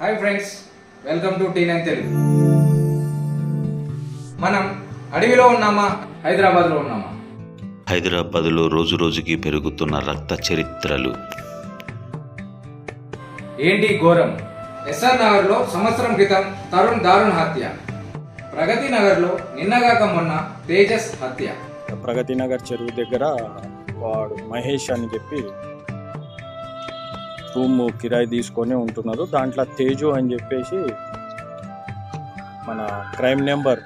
Hi friends welcome to T nine Telugu మనం అడవిలో ఉన్నామా? హైదరాబాద్లో ఉన్నామా? హైదరాబాదులో రోజు రోజుకి పెరుగుతున్న రక్త చరిత్రలు. ఏంటి ఘోరం? ఎస్ఆర్ నగర్లో సంవత్సరం క్రితం తరుణ్ దారుణ్ హత్య. ప్రగతి నగర్లో నిన్నగాక మొన్న తేజస్ హత్య. ప్రగతి నగర్ చెరువు దగ్గర వాడు మహేష్ అని చెప్పి రూమ్ కిరాయి తీసుకొని ఉంటున్నారు. దాంట్లో తేజు అని చెప్పేసి మన క్రైమ్ నెంబర్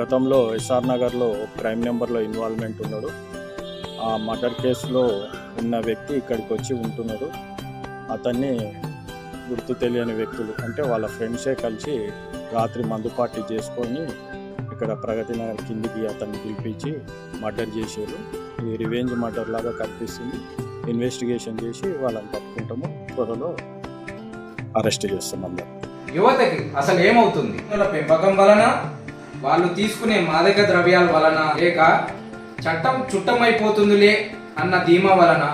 గతంలో ఎస్ఆర్ నగర్లో క్రైమ్ నెంబర్లో ఇన్వాల్వ్మెంట్ ఉన్నాడు. ఆ మర్డర్ కేసులో ఉన్న వ్యక్తి ఇక్కడికి వచ్చి ఉంటున్నాడు. అతన్ని గుర్తు తెలియని వ్యక్తులు అంటే వాళ్ళ ఫ్రెండ్సే కలిసి రాత్రి మందు పార్టీ చేసుకొని ఇక్కడ ప్రగతి నగర్ కిందికి అతన్ని పిలిపించి మర్డర్ చేశారు. ఈ రివెంజ్ మర్డర్ లాగా కనిపిస్తుంది. ఇన్వెస్టిగేషన్ చేసి వాళ్ళని పట్టుకుంటాము. త్వరలో అరెస్ట్ చేస్తున్నాం. యువతకి అసలు ఏమవుతుంది? పెంపకం వలన వాళ్ళు తీసుకునే మాదక ద్రవ్యాల వలన లేక చట్టం చుట్టమైపోతుందిలే అన్న ధీమా వలన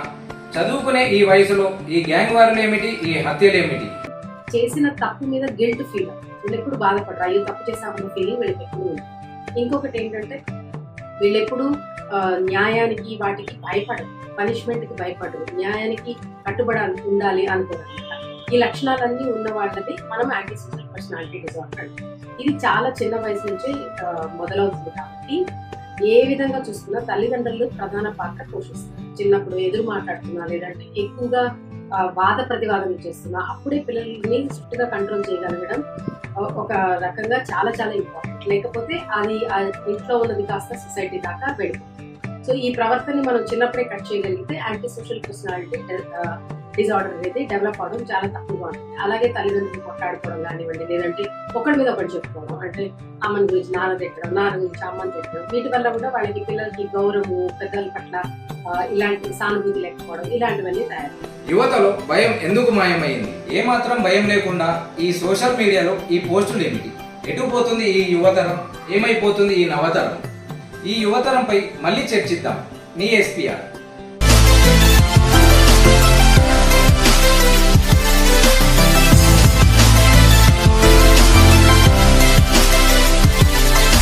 చదువుకునే ఈ వయసులో ఈ గ్యాంగ్ వారులు ఏమిటి? ఈ హత్యలేమిటి చేసిన తప్పు మీద గిల్ట్ ఫీల్ వీళ్ళు ఎప్పుడు బాధపడరు. అయ్యో తప్పు చేసామన్న ఫీలింగ్ వీళ్ళకి ఎప్పుడు ఇంకొకటి ఏంటంటే వీళ్ళెప్పుడు న్యాయానికి వాటికి భయపడరు పనిష్మెంట్కి భయపడరు. న్యాయానికి కట్టుబడాలి ఉండాలి అనుకోరు. ఈ లక్షణాలన్నీ ఉన్న వాళ్ళని మనం యాంటీసోషల్ పర్సనాలిటీ డిజార్డర్ అంటాం. ఇది చాలా చిన్న వయసు నుంచే మొదలవుతుంది కాబట్టి ఏ విధంగా చూసుకున్నా తల్లిదండ్రులు ప్రధాన పాత్ర పోషిస్తారు. చిన్నప్పుడు ఎదురు మాట్లాడుతున్నా లేదంటే ఎక్కువగా వాద ప్రతివాదం చేస్తున్నా అప్పుడే పిల్లల్ని స్ట్రిక్ట్గా కంట్రోల్ చేయగలగడం ఒక రకంగా చాలా చాలా ఇంపార్టెంట్ లేకపోతే అది ఇంట్లో ఉన్నది కాస్త సొసైటీ దాకా వెళ్ళిపోతుంది. సో ఈ ప్రవర్తనని మనం చిన్నప్పుడే కట్ చేయగలిగితే యాంటీ సోషల్ పర్సనాలిటీ డిజార్డర్ అనేది డెవలప్ అవడం చాలా తక్కువగా ఉంటుంది. అలాగే తల్లిదండ్రులు కొట్లాడుకోవడం కానివ్వండి లేదంటే ఒకరి మీద ఒకటి చెప్పుకోవడం అంటే అమ్మని గురించి నాన్న తిట్టడం నాన్న గురించి అమ్మని తిట్టడం వీటి వల్ల కూడా వాళ్ళకి పిల్లలకి గౌరవము పెద్దల పట్ల ఇలాంటి సానుభూతి లేకపోవడం ఇలాంటివన్నీ తయారు యువతలో భయం ఎందుకు మాయమైంది? ఏమాత్రం భయం లేకుండా ఈ సోషల్ మీడియాలో ఈ పోస్టులు ఏమిటి? ఎటు పోతుంది ఈ యువతరం? ఏమైపోతుంది ఈ నవతరం? ఈ యువతరంపై మళ్ళీ చర్చిద్దాం. నీ ఎస్పీఆర్.